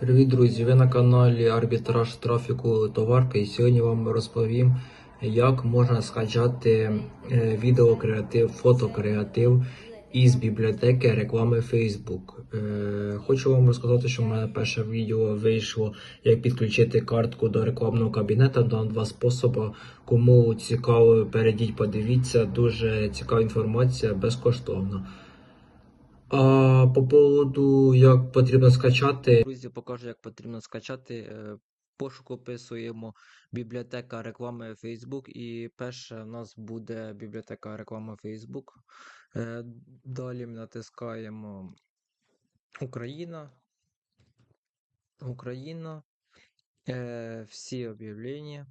Привіт, друзі! Ви на каналі Арбітраж трафіку товарки і сьогодні вам розповім, як можна скачати е, відеокреатив, фотокреатив із бібліотеки реклами Facebook. Е, Хочу вам розказати, що в мене перше відео вийшло, як підключити картку до рекламного кабінету. Дам два способи. Кому цікаво, перейдіть, подивіться. Дуже цікава інформація, безкоштовно. А по поводу, як потрібно скачати. Друзі, покажу, як потрібно скачати. Е, Пошук описуємо бібліотека реклами Facebook. І перше в нас буде бібліотека реклами Facebook. Е, Далі ми натискаємо Україна. Україна. Е, Всі об'явлення.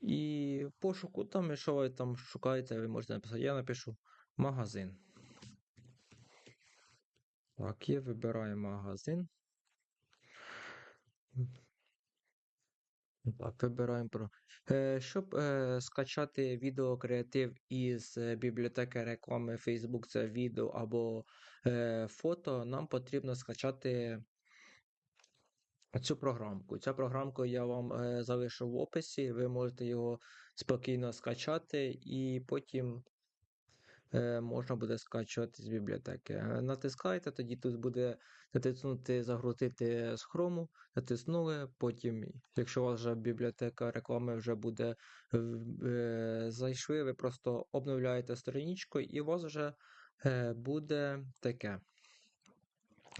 І пошуку там, якщо ви там шукаєте, ви можете написати. Я напишу магазин. Так, є, вибираємо магазин. Так, вибираємо про. Е, щоб е, скачати відеокреатив із е, бібліотеки реклами Facebook, це відео або фото, нам потрібно скачати цю програмку. Цю програмку я вам залишу в описі. Ви можете його спокійно скачати і потім можна буде скачувати з бібліотеки. Е, Натискаєте, тоді тут буде натиснути загрузити з хрому, натиснули, потім, якщо у вас вже бібліотека реклами вже буде е, зайшли, ви просто обновляєте страничку і у вас вже е, буде таке.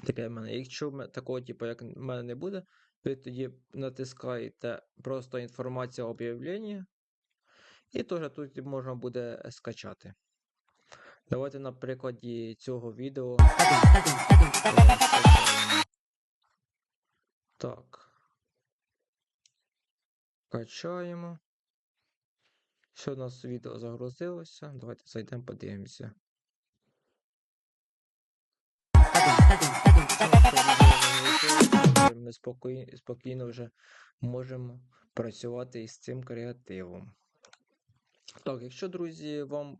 Таке в мене. Якщо такого, типу, як в мене не буде, ви тоді натискаєте просто інформація об'явлення, і теж тут можна буде скачати. Давайте на прикладі цього відео. Так. Качаємо. Що у нас відео загрузилося? Давайте зайдемо, подивимося. Ми спокій- спокійно вже можемо працювати із цим креативом. Так, якщо, друзі, вам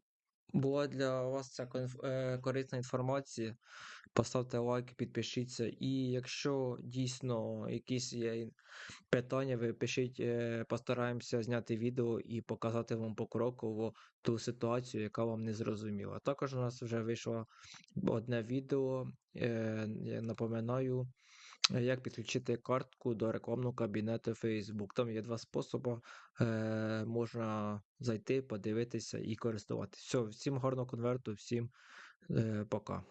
була для вас ця е, корисна інформація, поставте лайк, підпишіться. І якщо дійсно якісь є питання, ви пишіть, е, постараємося зняти відео і показати вам покроково ту ситуацію, яка вам не зрозуміла. Також у нас вже вийшло одне відео. е, Я напоминаю, е, як підключити картку до рекламного кабінету Facebook. Там є два способи. Е, можна зайти, подивитися і користуватися. Все, всім гарного конверту, всім е, пока.